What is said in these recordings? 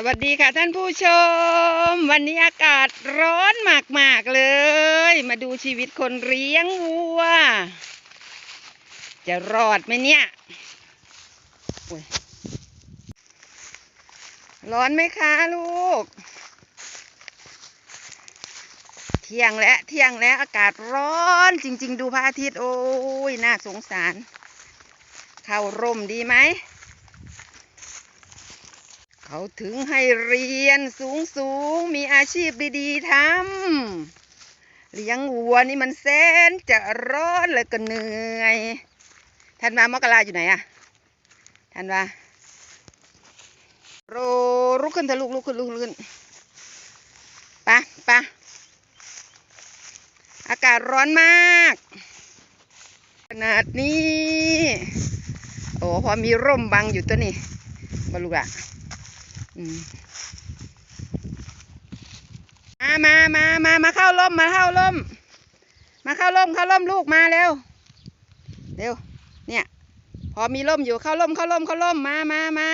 สวัสดีค่ะท่านผู้ชม วันนี้อากาศร้อนมาก ๆ เลย มาดูชีวิตคนเลี้ยงวัว จะรอดไหมเนี่ยยร้อนไหมคะลูก เที่ยงแล้วเที่ยงแล้วอากาศร้อนจริง ๆ ดูพระอาทิตย์ โอ้ยน่าสงสาร เข้าร่มดีไหม เขาถึงให้เรียนสูงสูงมีอาชีพดีๆทำเลี้ยงวัวนี่มันแสนจะร้อนเลยก็เหนื่อยท่านมามกราอยู่ไหนอะท่านว่าโรลุกขึ้นเถอะลูกลุกขึ้นลุกขึ้นไปะปะอากาศร้อนมาก ขนาดนี้ โอ้พอมีร่มบังอยู่ตัวนี้บลูกอะ มามามามามาเข้าร่มมาเข้าร่ม มาเข้าร่มเข้าร่มลูกมาเร็ว เร็ว เนี่ย พอมีร่มอยู่เข้าร่มเข้าร่มเข้าร่มมามามา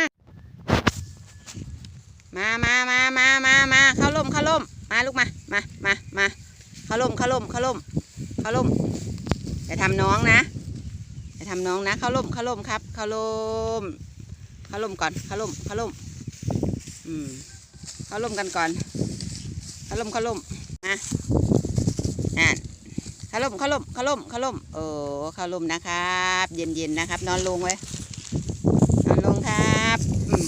มามามามามามาเข้าร่มเข้าร่ม มาลูกมา มามามาเข้าร่มเข้าร่มเข้าร่มเข้าร่มอย่าทำน้องนะอย่าทำน้องนะเข้าร่มเข้าร่มครับ เข้าร่มเข้าร่มก่อนเข้าร่มเข้าร่ม อืมเข้าร่มกันก่อนเข้าร่มเข้าร่มนะอ่นเข้าร่มเข้าร่มเข้าร่มเข้าร่มโอ้เข้าร่มนะครับ เย็นเย็นๆนะครับ นอนลงไว้นอนลงครับอืม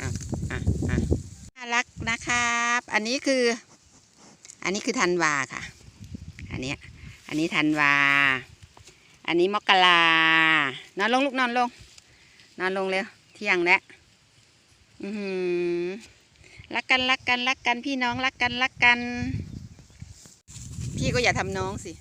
อะอะอะน่ารักนะครับ อันนี้คือ อันนี้คือธันวาค่ะ อันนี้อันนี้ธันวา อันนี้มกรานอนลงลูกนอนลง นอนลงเร็ว ที่ยงแล้วอือหือรักกันรักกันรักกันพี่น้องรักกันรักกัน พี่ก็อย่าทำน้องสิ